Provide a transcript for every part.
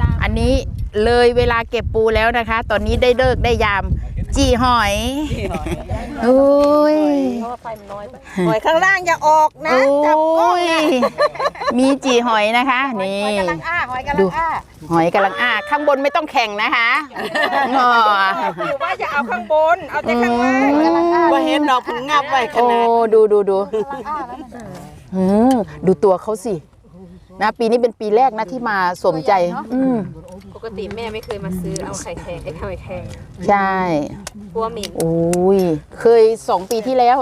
ดาอันนี้เลยเวลาเก็บปูแล้วนะคะ ตอนนี้ได้เลิกได้ยาม จีหอยโอ้ยเพราะว่าไฟมันน้อยไปหอยข้างล่างอย่าออกนะโอ้จับก้นยนะมีจีหอยนะคะนี่หอยกำลังอ้าหอยกำดูลังอ้าหอยกำลังอ้าข้างบนไม่ต้องแข่งนะคะอ๋อหรือว่าจะเอาข้างบน เอาแต่ข้างล่างอืมกำลังอ้าว่าเห็นดอกผึ่งงับไว้ขโอ้นาดดูดูดูกำลังอ้าแล้วนะ อืมดูตัวเขาสิ นะปีนี้เป็นปีแรกนะที่มาสมใจ อืมปกติแม่ไม่เคยมาซื้อเอาไข่แข็งไอ้ไข่แข็งใช่กลัวเหม็นโอ้ยเคยสองปีที่แล้ว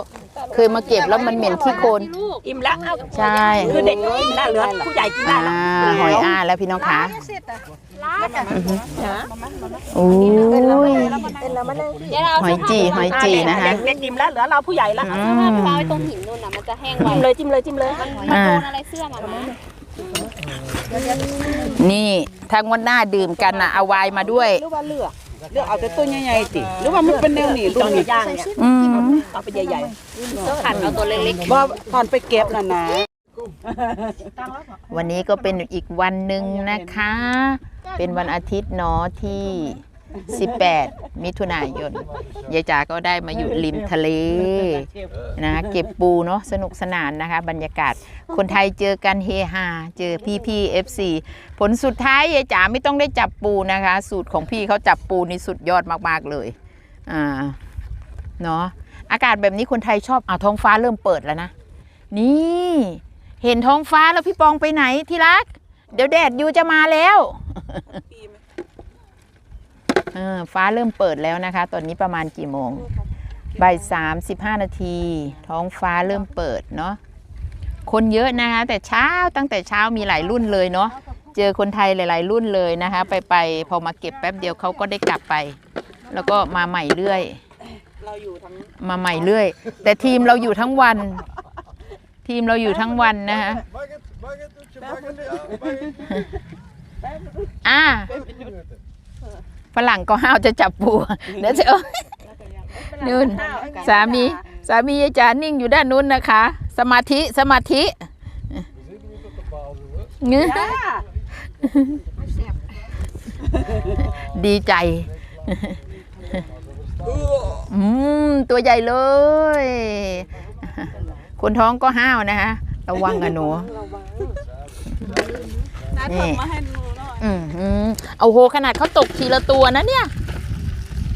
เคยมาเก็บแล้วมันเหม็นขี้โคลนอิ่มละเอาใช่คือเด็กน้อยอิ่มละเหลือผู้ใหญ่กินได้อ่าละหอยอ้าแล้วพี่น้องคะเสร็จอะโอ้ยเป็นแล้วมันนั่งที่เดี๋ยวเราหอยจีหอยจีนะคะเด็กๆอิ่มละเหลือเราผู้ใหญ่ละอืถ้ามเราไว้ตรงหินนู่นน่ะมันจะแห้งไวจิ้มเลยจิ้มเลยจิ้มเลยมันอ่าโดนอะไรเสื้อมามา นี่ทางวันหน้าดื่มกันนะเอาไวน์มาด้วย หรือว่าเลือกเลือกเอาแต่ตัวใหญ่ๆติหรือว่ามันเป็นแนวนี้ลูกย่างเนี่ยอืมเอาไปใหญ่ขันเอาตัวเล็กๆบ่ตอนไปเก็บน่ะนะวันนี้ก็เป็นอีกวันหนึ่งนะคะ เป็นวันอาทิตย์เนาะที่ 18 มิถุนายน ยายจ๋าก็ได้มาอยู่ริมทะเลนะเก็บปูเนาะสนุกสนานนะคะ บรรยากาศคนไทยเจอกันเฮฮาเจอพี่พี่เอฟซีผลสุดท้ายยายจ๋าไม่ต้องได้จับปูนะคะ สูตรของพี่เขาจับปูนี่สุดยอดมากๆเลยอ่าเนาะอากาศแบบนี้คนไทยชอบอ่าท้องฟ้าเริ่มเปิดแล้วนะ นี่ เห็นท้องฟ้าแล้วพี่ปองไปไหนที่รัก เดี๋ยวแดดยูจะมาแล้ว เออฟ้าเริ่มเปิดแล้วนะคะ ตอนนี้ประมาณกี่โมงบ่ายสามสิบห้านาที ท้องฟ้าเริ่มเปิดเนาะคนเยอะนะคะ แต่เช้าตั้งแต่เช้ามีหลายรุ่นเลยเนาะเจอคนไทยหลาย ๆ รุ่นเลยนะคะ ไปไปพอมาเก็บแป๊บเดียวเขาก็ได้กลับไป แล้วก็มาใหม่เรื่อยเราอยู่ทั้งมาใหม่เรื่อย แต่ทีมเราอยู่ทั้งวัน ทีมเราอยู่ทั้งวันนะคะ Mag het, mag het, doet je mag het, ja, mag het. อ่า ฝรั่งก็ห้าวจะจับปูเดี๋ยวจะเอานู่นสามีสามียายจานิ่งอยู่ด้านนู้นนะคะ สมาธิสมาธิ We zien hoe het op de paal doen, hè. เงี้ยดีใจอืมตัวใหญ่เลย คนท้องก็ห้าวนะคะระวังกันหนูนี่ อืมอืมเอาโหขนาดเขาตกทีละตัวนะเนี่ย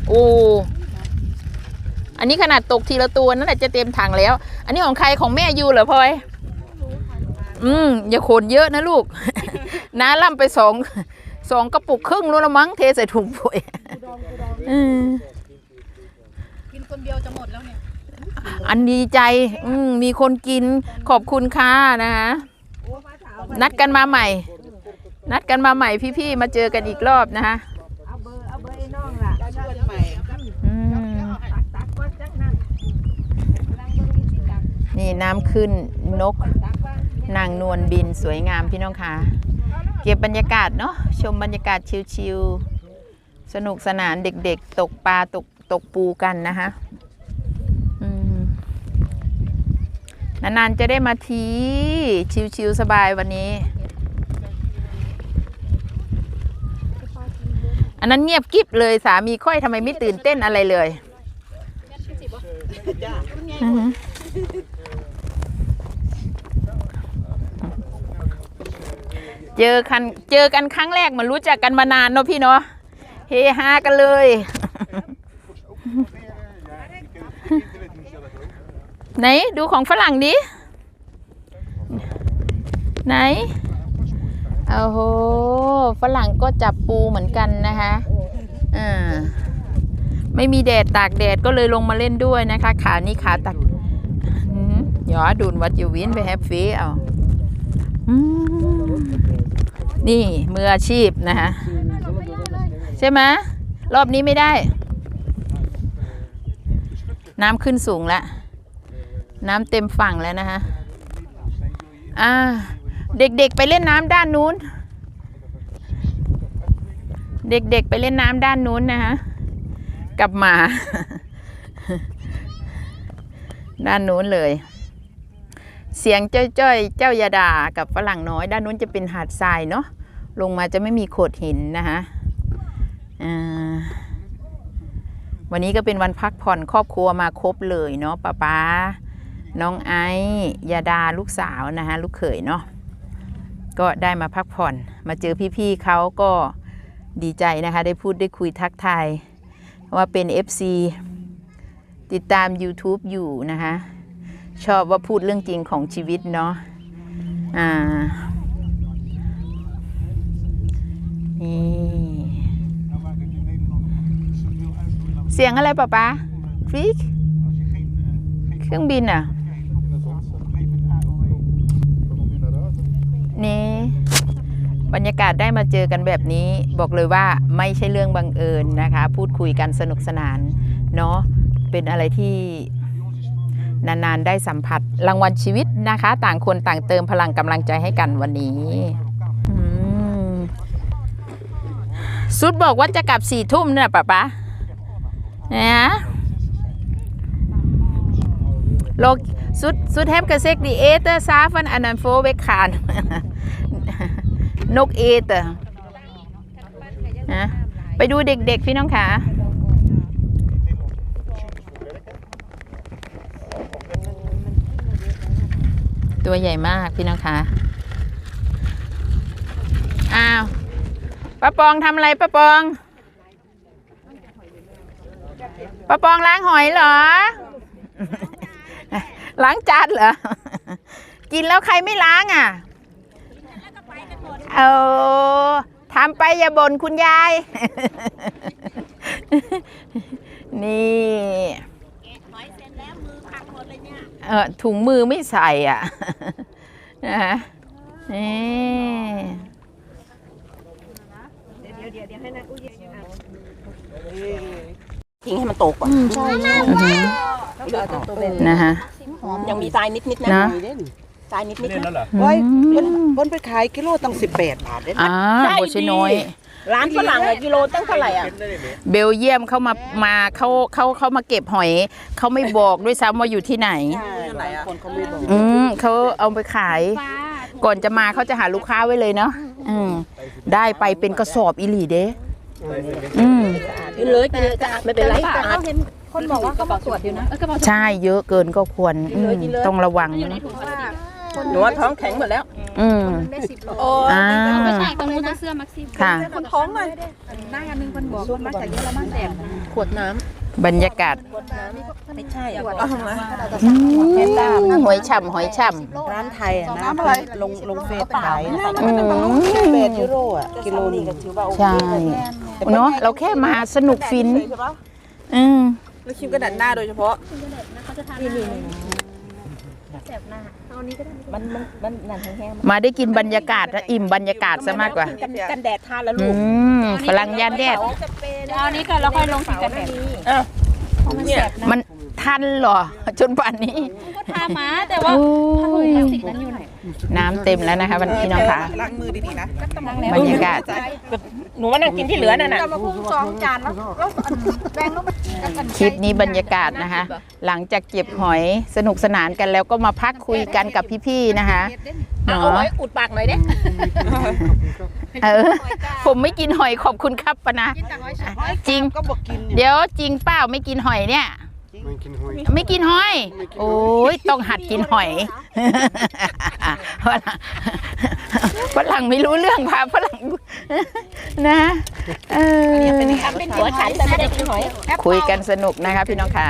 โอ้อันนี้ขนาดตกทีละตัวนั่นแหละจะเต็มถังแล้ว อันนี้ของใครของแม่ยูเหรอพลอยอืมอย่าขนเยอะนะลูก น้าล่ำไปสองสองกระปุกครึ่งรู้ละมั้งเทใส่ถุงปุ๋ยอืมกินคนเดียวจะหมดแล้วเนี่ย อันดีใจ อืมมีคนกินขอบคุณค่ะนะคะนัดกันมาใหม่ นัดกันมาใหม่พี่ๆมาเจอกันอีกรอบนะคะเอาเบอร์เอาเบอร์ไอ้น้องล่ะเพื่อนใหม่อืมตักตักว่าจักนั่นกำลังเบอร์นี้ที่ตักนี่น้ำขึ้นนก ตักว่านางนวลบินสวยงามพี่น้องค่ะเก็บบรรยากาศเนาะชมบรรยากาศชิลๆสนุกสนานเด็กๆ ตกปลาตกตกปูกันนะคะอืมนานๆจะได้มาทีชิลๆสบายวันนี้ นนั้นเงียบกิ๊บเลยสามีค่อยทำไมไม่ตื่นเต้นอะไรเลยอือหือเจอกันเจอกันครั้งแรกเหมันรู้จักกันมานานเนาะพี่เนาะเฮฮากันเลย ไหนดูของฝรั่งดิไหน โอ้โหฝรั่งก็จับปูเหมือนกันนะคะอ่าไม่มีแดดตากแดดก็เลยลงมาเล่นด้วยนะคะ ขานี่ขาตักหยอดูนวัดอยู่วินไปแฮปฟี่เอานี่มืออาชีพนะคะใช่ไหมรอบนี้ไม่ได้ น้ำขึ้นสูงแล้ว น้ำเต็มฝั่งแล้วนะคะอ่า เด็กๆไปเล่นน้ำด้านนู้น เด็กๆไปเล่นน้ำด้านนู้นนะคะกับหมา ด้านนู้นเลย เสียงจ้อยๆเจ้ายาดา กับฝรั่งน้อย ด้านนู้นจะเป็นหาดทรายเนาะ ลงมาจะไม่มีโขดหินนะคะอ่าวันนี้ก็เป็นวันพักผ่อนครอบครัวมาครบเลยเนาะป้าป๊าน้องไอซ์ยาดาลูกสาวนะคะลูกเขยเนาะ ก็ได้มาพักผ่อน มาเจอพี่ๆเขาก็ดีใจนะคะ ได้พูดได้คุยทักทายว่าเป็น FC ติดตาม YouTube อยู่นะคะ ชอบว่าพูดเรื่องจริงของชีวิตเนาะอ่านี่เสียงอะไรปะป๊าฟรีกเครื่องบินอะ นี่บรรยากาศได้มาเจอกันแบบนี้ บอกเลยว่าไม่ใช่เรื่องบังเอิญนะคะ พูดคุยกันสนุกสนานเนาะเป็นอะไรที่นานๆได้สัมผัสรางวัลชีวิตนะคะ ต่างคนต่างเติมพลังกำลังใจให้กันวันนี้สุดบอกว่าจะกลับสี่ทุ่มเนี่ยป๊าป๊าเนี่ยโลกสุดสุดแฮมกระเซกดีเอเตอร์ซาฟันอันนันโฟเวกคาน นกเอเตอนะไปดูเด็กๆพี่น้องค่ะตัวใหญ่มากพี่น้องคะอ้าวป้าปองทำอะไรป้าปองป้าปองล้างหอยเหรอ ล้างจานเหรอ กินแล้วใครไม่ล้างอะ เออทำไปอย่าบ่นคุณยาย นี่เออถุงมือไม่ใส่อะนะฮะนี่ทิ้งให้มันตกก่อนนะฮะยังมีทรายนิดๆนะนะ ทรายนิดๆนะอืโอ้ยมมันมันไปขายกิโลตั้ง18 บาทเด้อ่าโบชน้อย ร้านฝรั่งอะกิโลตั้งเท่าไหร่อะเบลเยียมเข้ามามาเขาเขาเขามาเก็บหอย เขาไม่บอกด้วยซ้ำว่าอยู่ที่ไหนคนเขาไม่บอกอืมเขาเอาไปขาย ก่อนจะมาเขาจะหาลูกค้าไว้เลยเนาะอืมได้ไปเป็นกระสอบอีหลีเด้อืมกินเลยกินเลยจ้ะไม่เป็นไรสะอาดคนบอกว่าเขามาตรวจอยู่นะเออกระเป๋าใช่เยอะเกินก็ควรอืมต้องระวังอยู่ในนะถุงพลาสติก หนูว่าท้องแข็งหมดแล้ว อืมได้สิบโลอ่าไม่ใช่ตรงนู้นจะเสื้อมักซิมค่ะ คนท้องเลยหน้าอันนึงคนบอกว่ามาจากเยอรมันแต่ขวดน้บรรยากาศำไม่ใช่อะอืมหอยฉ่ำหอยฉ่ร้านไทยอะนะลงลงเฟซขายำอืมแปดยูโรอะกิโลนึงใช่เนาะเราแค่มาสนุกฟินอืมแล้วคิมกระดาษหน้าโดยเฉพาะ มันมันมันนั่นแห้งมาได้กินบรรยากาศและอิ่มบรรยากาศซะมากกว่ากันกันแดดทานแล้วอืลูกมพลังยานแดด เอาอันนี้ก่อนแล้วค่อยลงสีกันแดดเนี่ยมันทันเหรอ จนป่านนี้ ก็ทามาแต่ว่าโอ้ถุงยพลาสติกนั้นอยู่ไหนน้ำเต็มแล้วนะคะวันพี่น้องค่ะ ล้างมือดีๆนะ บรรยากาศ หนูมานั่งกินที่เหลือนั่นน่ะมาพุ่งสองจานแล้วแล้วแบ่งลงมาคลิปนี้บรรยากาศนะคะ หลังจากเก็บหอยสนุกสนานกันแล้วก็มาพักคุยกันกับพี่ๆนะคะเอาเนาะไว้อุดปากหน่อยเด้เออ ผมไม่กินหอยขอบคุณครับปะนะจริง ก็บอกกิน เดี๋ยวจริงเปล่าไม่กินหอยเนี่ย ไม่กินหอย โอ้ยต้องหัดกินหอยฝรั่งฝรั่งไม่รู้เรื่องพาฝรั่งนะเออเป็นหัวฉันแต่ไม่ได้กินหอย คุยกันสนุกนะคะพี่น้องค่ะ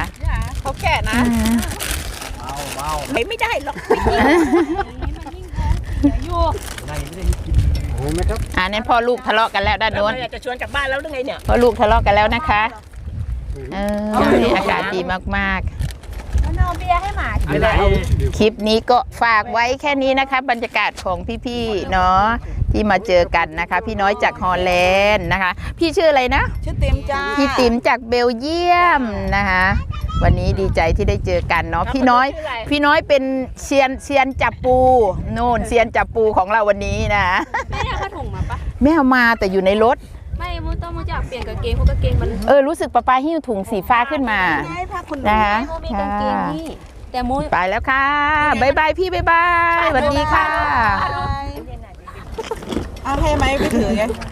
เขาแก่นะไม่ไม่ได้หรอกอ่านั้นพ่อลูกทะเลาะกันแล้วด้านโน้นจะชวนกลับบ้านแล้วหรือไงเนี่ยพ่อลูกทะเลาะกันแล้วนะคะ เอออากาศดีมากเอาเบียร์ให้หมาไม่ได้เอาๆคลิปนี้ก็ฝากไว้แค่นี้นะคะ บรรยากาศของพี่ๆเนาะที่มาเจอกันนะคะ พี่น้อยจากฮอลแลนด์นะคะ พี่ชื่ออะไรนะ ชื่อเต็มจ้าพี่ติ๋มจากเบลเยียมนะคะ วันนี้ดีใจที่ได้เจอกันเนาะพี่น้อย พี่น้อยเป็นเซียนเซียนจับปูโน่นเซียนจับปูของเราวันนี้นะแม่ได้ผ้าถุงมาปะ แม่เอามาแต่อยู่ในรถไม่มูต้องมูจากเปลี่ยนกางเกงเพราะกางเกงมันเออรู้สึกป้าปาหิ้วถุงสีฟ้าขึ้นมาให้พาคุณนะคะมูมีกางเกงนี่แต่มูไปแล้วค่ะบายบายพี่บายบายสวัสดีค่ะอเอาให้ไหมไปถือไง